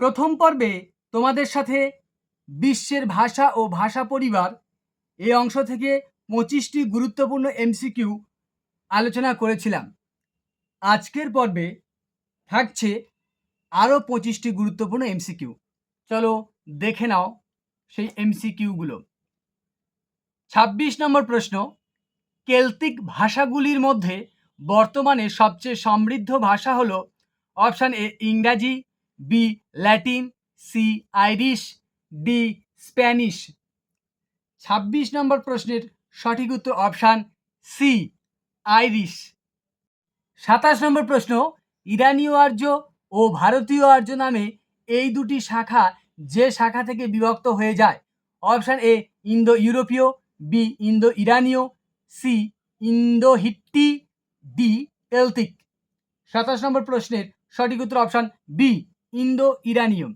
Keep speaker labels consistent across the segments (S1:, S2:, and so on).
S1: প্রথম পর্বে তোমাদের সাথে বিশ্বের ভাষা ও ভাষা পরিবার এই অংশ থেকে পঁচিশটি গুরুত্বপূর্ণ এমসিকিউ আলোচনা করেছিলাম। আজকের পর্বে থাকছে আরও পঁচিশটি গুরুত্বপূর্ণ এমসিকিউ। চলো দেখে নাও সেই এমসিকিউগুলো। ছাব্বিশ নম্বর প্রশ্ন, কেলতিক ভাষাগুলির মধ্যে বর্তমানে সবচেয়ে সমৃদ্ধ ভাষা হলো অপশান এ ইংরাজি B Latin C Irish D Spanish ছাব্বিশ নম্বর প্রশ্নের সঠিক উত্তর অপশান সি আইরিশ সাতাশ নম্বর প্রশ্ন, ইরানীয় আর্য ও ভারতীয় আর্য নামে এই দুটি শাখা যে শাখা থেকে বিভক্ত হয়ে যায়? অপশান এ ইন্দো ইউরোপীয় বি ইন্দো ইরানীয় সি ইন্দো হিট্টি ডি এলতিক। সাতাশ নম্বর প্রশ্নের সঠিক উত্তর অপশান বি ইন্দো ইরানীয়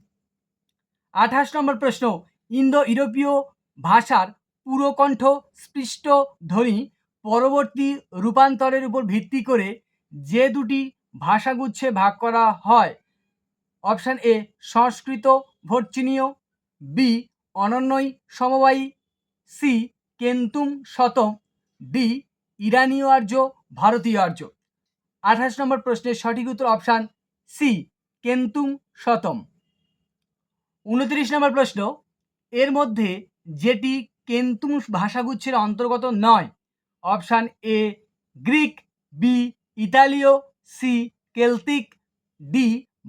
S1: আঠাশ নম্বর প্রশ্ন ইন্দো ইউরোপীয় ভাষার পুরোকণ্ঠ স্পৃষ্ট ধ্বনি পরবর্তী রূপান্তরের উপর ভিত্তি করে যে দুটি ভাষাগুচ্ছে ভাগ করা হয়, অপশান এ সংস্কৃত ভর্চিনীয় বি অনন্যই সমবায়ী সি কেন্তুম শতম ডি ইরানীয় আর্য, ভারতীয় আর্য। আঠাশ নম্বর প্রশ্নের সঠিক উত্তর অপশান সি কেন্তুম শতম। উনত্রিশ নম্বর প্রশ্ন, এর মধ্যে যেটি কেন্তুম ভাষাগুচ্ছের অন্তর্গত নয়, অপশান এ গ্রিক, বি ইতালীয়, সি কেলতিক, ডি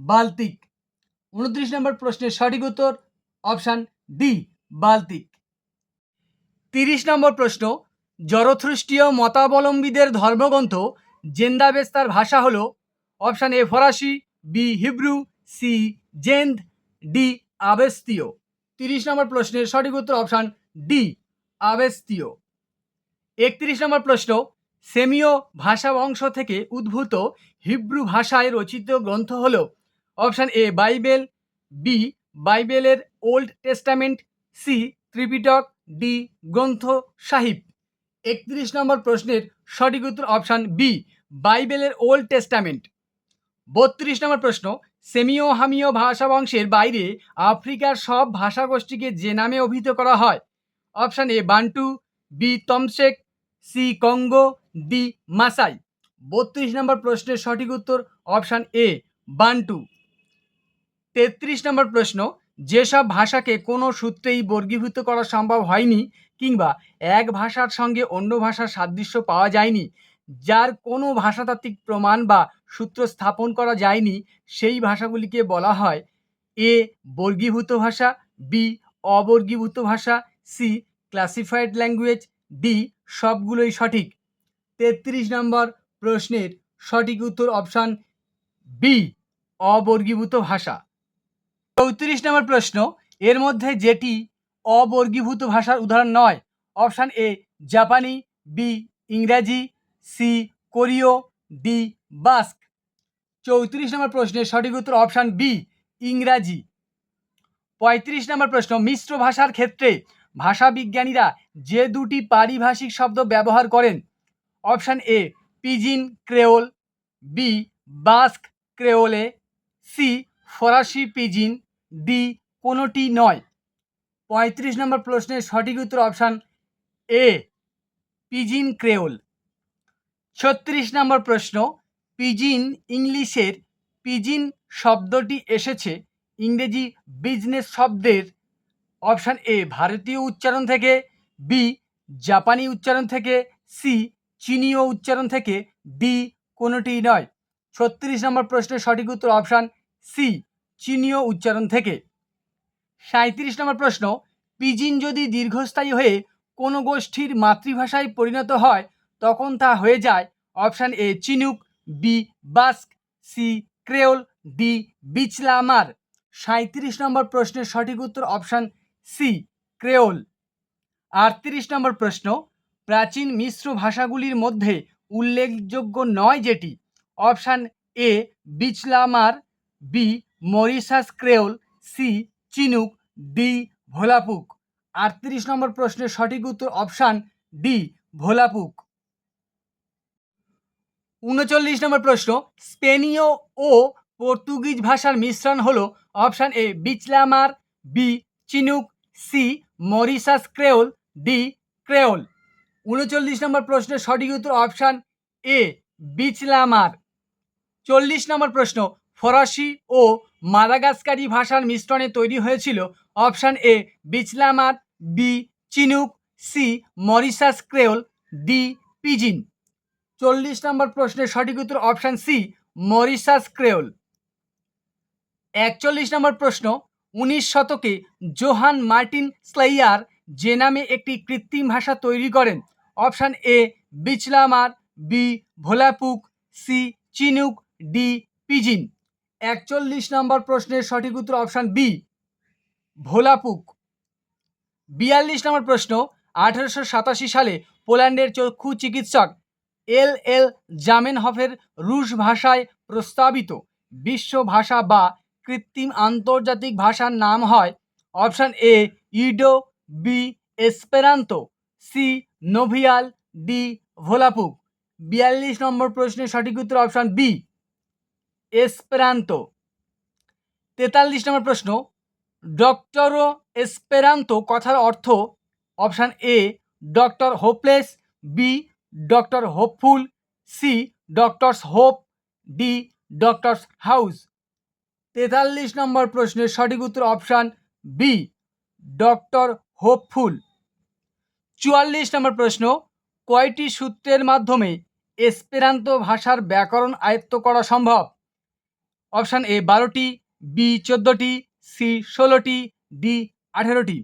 S1: বাল্টিক। উনত্রিশ নম্বর প্রশ্নের সঠিক উত্তর, অপশান ডি বাল্টিক। তিরিশ নম্বর প্রশ্ন জরথ্রুষ্টীয় মতাবলম্বীদের ধর্মগ্রন্থ জেন্দাবেস্তার ভাষা হল, অপশান এ ফরাসি B Hebrew, C Zend, D আবেস্তীয়। তিরিশ নম্বর প্রশ্নের সঠিক উত্তর অপশান ডি, আবেস্তীয়। একত্রিশ নম্বর প্রশ্ন, সেমীয় ভাষা বংশ থেকে উদ্ভূত হিব্রু ভাষায় রচিত গ্রন্থ হল অপশান এ বাইবেল, বি বাইবেলের Old Testament, C Tripitaka, D Granth Sahib. একত্রিশ নম্বর প্রশ্নের সঠিক উত্তর অপশান বি, বাইবেলের ওল্ড টেস্টামেন্ট। বত্রিশ নম্বর প্রশ্ন সেমিও হামিও ভাষা বংশের বাইরে আফ্রিকার সব ভাষাগোষ্ঠীকে যে নামে অভিহিত করা হয়? অপশান এ, বান্টু, বি, তমসেক, সি, কঙ্গো, ডি, মাসাই। বত্রিশ নম্বর প্রশ্নের সঠিক উত্তর অপশান এ, বান্টু। তেত্রিশ নম্বর প্রশ্ন, যেসব ভাষাকে কোনো সূত্রেই বর্গীভূত করা সম্ভব হয়নি কিংবা এক ভাষার সঙ্গে অন্য ভাষার সাদৃশ্য পাওয়া যায়নি যার কোনো ভাষাতাত্ত্বিক প্রমাণ বা সূত্র স্থাপন করা যায়নি, সেই ভাষাগুলিকে বলা হয় এ বর্গীভূত ভাষা, বি অবর্গীভূত ভাষা, সি ক্লাসিফাইড ল্যাঙ্গুয়েজ, ডি সবগুলোই সঠিক। তেত্রিশ নম্বর প্রশ্নের সঠিক উত্তর অপশান বি, অবর্গীভূত ভাষা। চৌত্রিশ নম্বর প্রশ্ন, এর মধ্যে যেটি অবর্গীভূত ভাষার উদাহরণ নয়, অপশান এ জাপানি, বি ইংরাজি সি, কোরিও, ডি, বাস্ক। চৌত্রিশ নম্বর প্রশ্নের সঠিক উত্তর অপশান বি, ইংরাজি। পঁয়ত্রিশ নম্বর প্রশ্ন, মিশ্র ভাষার ক্ষেত্রে ভাষাবিজ্ঞানীরা যে দুটি পারিভাষিক শব্দ ব্যবহার করেন? Option A, pidgin, creole, B, Basque, ক্রেওলে, C, ফরাসি পিজিন, ডি, কোনোটি নয়। পঁয়ত্রিশ নম্বর প্রশ্নের সঠিক উত্তর অপশান এ, পিজিন, ক্রেওল। ছত্রিশ নম্বর প্রশ্ন, পিজিন ইংলিশের পিজিন শব্দটি এসেছে? ইংরেজি বিজনেস শব্দের অপশান এ, ভারতীয় উচ্চারণ থেকে, বি, জাপানি উচ্চারণ থেকে, সি, চীনীয় উচ্চারণ থেকে, ডি কোনোটি নয়। ছত্রিশ নম্বর প্রশ্নের সঠিক উত্তর অপশান সি, চীনীয় উচ্চারণ থেকে। সাঁত্রিশ নম্বর প্রশ্ন, পিজিন যদি দীর্ঘস্থায়ী হয়ে কোনো গোষ্ঠীর মাতৃভাষায় পরিণত হয় তখন তা হয়ে যায় option A Chinook, B Basque, C creole, D Bichelamar. সাঁত্রিশ নম্বর প্রশ্নের সঠিক উত্তর অপশান সি ক্রেওল। আটত্রিশ নম্বর প্রশ্ন, প্রাচীন মিশ্র ভাষাগুলির মধ্যে উল্লেখযোগ্য নয় যেটি। Option A Bichelamar, B Mauritius creole, C Chinook, D Volapuk. আটত্রিশ নম্বর প্রশ্নের সঠিক উত্তর অপশান ডি ভোলাপুক। উনচল্লিশ নম্বর প্রশ্ন, স্পেনীয় ও পর্তুগিজ ভাষার মিশ্রণ হলো option A, Bichelamar, B, Chinook, C Mauritius creole, D, creole. উনচল্লিশ নম্বর প্রশ্নের সঠিক উত্তর অপশান এ, বিচলামার। চল্লিশ নম্বর প্রশ্ন, ফরাসি ও মাদাগাস্কারি ভাষার মিশ্রণে তৈরি হয়েছিল option A, Bichelamar, B, Chinook, C Mauritius creole, D, pidgin. চল্লিশ নম্বর প্রশ্নের সঠিক উত্তর অপশান সি মরিসাস ক্রেওল। একচল্লিশ নম্বর প্রশ্ন, উনিশ শতকে জোহান মার্টিন স্লাইয়ার যে নামে একটি কৃত্রিম ভাষা তৈরি করেন, option A, Bichelamar, B, Volapuk, C, Chinook, D, pidgin. একচল্লিশ নম্বর প্রশ্নের সঠিক উত্তর অপশান বি, ভোলাপুক। বিয়াল্লিশ নম্বর প্রশ্ন, আঠারোশো সাতাশি সালে পোল্যান্ডের চক্ষু চিকিৎসক এল এল জামেনহফের রুশ ভাষায় প্রস্তাবিত। বিশ্ব ভাষা বা কৃত্রিম আন্তর্জাতিক ভাষার নাম হয় option A, Ido, B, Esperanto, C, Novial, D Volapuk বিয়াল্লিশ নম্বর প্রশ্নের সঠিক উত্তর অপশান বি, এসপেরান্তো। তেতাল্লিশ নম্বর প্রশ্ন, ডক্টরো এসপেরান্তো কথার অর্থ option A, doctor hopeless, B doctor hopeful C doctor's hope D doctor's house তেতাল্লিশ নম্বর প্রশ্নের সঠিক উত্তর অপশান বি ডক্টর হোপফুল চুয়াল্লিশ নম্বর প্রশ্ন, কয়টি সূত্রের মাধ্যমে এসপেরান্ত ভাষার ব্যাকরণ আয়ত্ত করা সম্ভব? অপশান এ বারোটি বি চোদ্দোটি সি ষোলোটি ডি আঠেরোটি।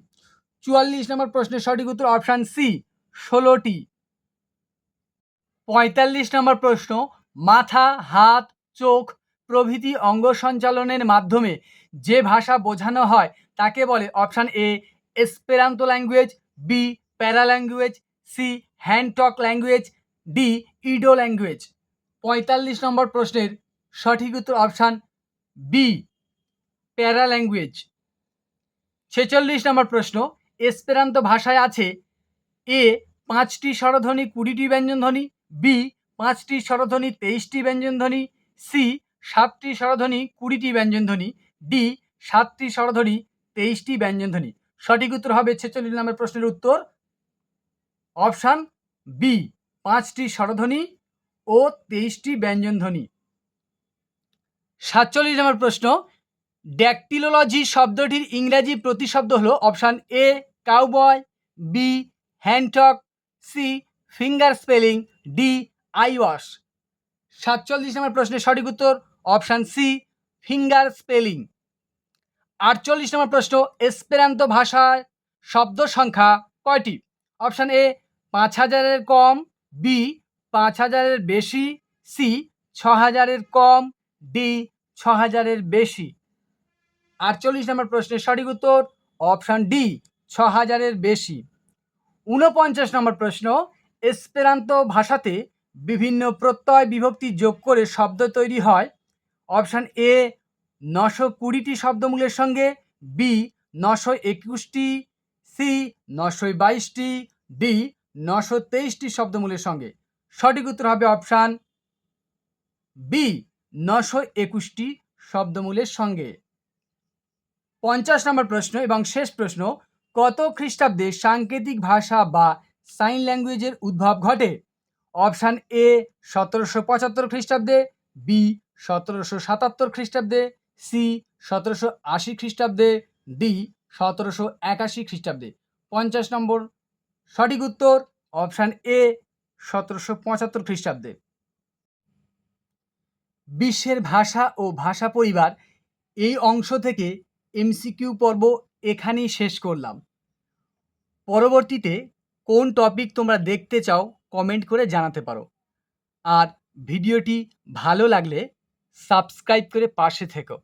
S1: চুয়াল্লিশ নম্বর প্রশ্নের সঠিক উত্তর অপশান সি ষোলোটি। পঁয়তাল্লিশ নম্বর প্রশ্ন, মাথা, হাত, চোখ প্রভৃতি অঙ্গ সঞ্চালনের মাধ্যমে যে ভাষা বোঝানো হয় তাকে বলে option A Esperanto language B para language C hand talk language D Ido language পঁয়তাল্লিশ নম্বর প্রশ্নের সঠিক উত্তর অপশান বি প্যারা ল্যাঙ্গুয়েজ ছেচল্লিশ নম্বর প্রশ্ন এসপেরান্ত ভাষায় আছে এ পাঁচটি স্বরধ্বনি, কুড়িটি ব্যঞ্জনধ্বনি বি, পাঁচটি স্বরধ্বনি, তেইশটি ব্যঞ্জনধ্বনি, সি, সাতটি স্বরধ্বনি, কুড়িটি ব্যঞ্জনধ্বনি, ডি, সাতটি স্বরধ্বনি, তেইশটি ব্যঞ্জনধ্বনি। সঠিক উত্তর হবে ছেচল্লিশ নম্বর প্রশ্নের উত্তর। অপশান বি, পাঁচটি স্বরধ্বনি ও তেইশটি ব্যঞ্জনধ্বনি। সাতচল্লিশ নম্বর প্রশ্ন, ড্যাকটিলোলজি শব্দটির ইংরাজি প্রতিশব্দ হলো option A, cowboy, B, hand talk, C, finger spelling. D, eyewash. সাতচল্লিশ নম্বর প্রশ্নের সঠিক উত্তর, অপশান সি, ফিঙ্গার স্পেলিং। আটচল্লিশ নম্বর প্রশ্ন এসপেরান্ত ভাষায় শব্দ সংখ্যা কয়টি? অপশান এ, পাঁচ হাজারের কম, বি, পাঁচ হাজারের বেশি, সি, ছ হাজারের কম, ডি, ছ হাজারের বেশি। আটচল্লিশ নম্বর প্রশ্নের সঠিক উত্তর, অপশান ডি, ছ হাজারের বেশি। ঊনপঞ্চাশ নম্বর প্রশ্ন এসপেরান্ত ভাষাতে বিভিন্ন প্রত্যয় বিভক্তি যোগ করে শব্দ তৈরি হয়। অপশান এ, নশো কুড়িটি শব্দমূলের সঙ্গে, বি, নশো একুশটি, সি, নশো বাইশটি, ডি, নশো তেইশটি শব্দমূলের সঙ্গে। সঠিক উত্তর হবে অপশান বি, নশো একুশটি শব্দমূলের সঙ্গে। পঞ্চাশ নম্বর প্রশ্ন এবং শেষ প্রশ্ন, কত খ্রিস্টাব্দে সাংকেতিক ভাষা বা সাইন ল্যাঙ্গুয়েজের উদ্ভব ঘটে। অপশান এ, সতেরোশো পঁচাত্তর খ্রিস্টাব্দে, বি, সতেরোশো সাতাত্তর খ্রিস্টাব্দে, সি, সতেরোশো আশি খ্রিস্টাব্দে, ডি, সতেরোশো একাশি খ্রিস্টাব্দে। পঞ্চাশ নম্বর, সঠিক উত্তর, অপশান এ, সতেরোশো পঁচাত্তর খ্রিস্টাব্দে। বিশ্বের ভাষা ও ভাষা পরিবার এই অংশ থেকে এমসিকিউ পর্ব এখানেই শেষ করলাম। পরবর্তীতে কোন টপিক তোমরা দেখতে চাও কমেন্ট করে জানাতে পারো। আর ভিডিওটি ভালো লাগলে সাবস্ক্রাইব করে পাশে থেকো।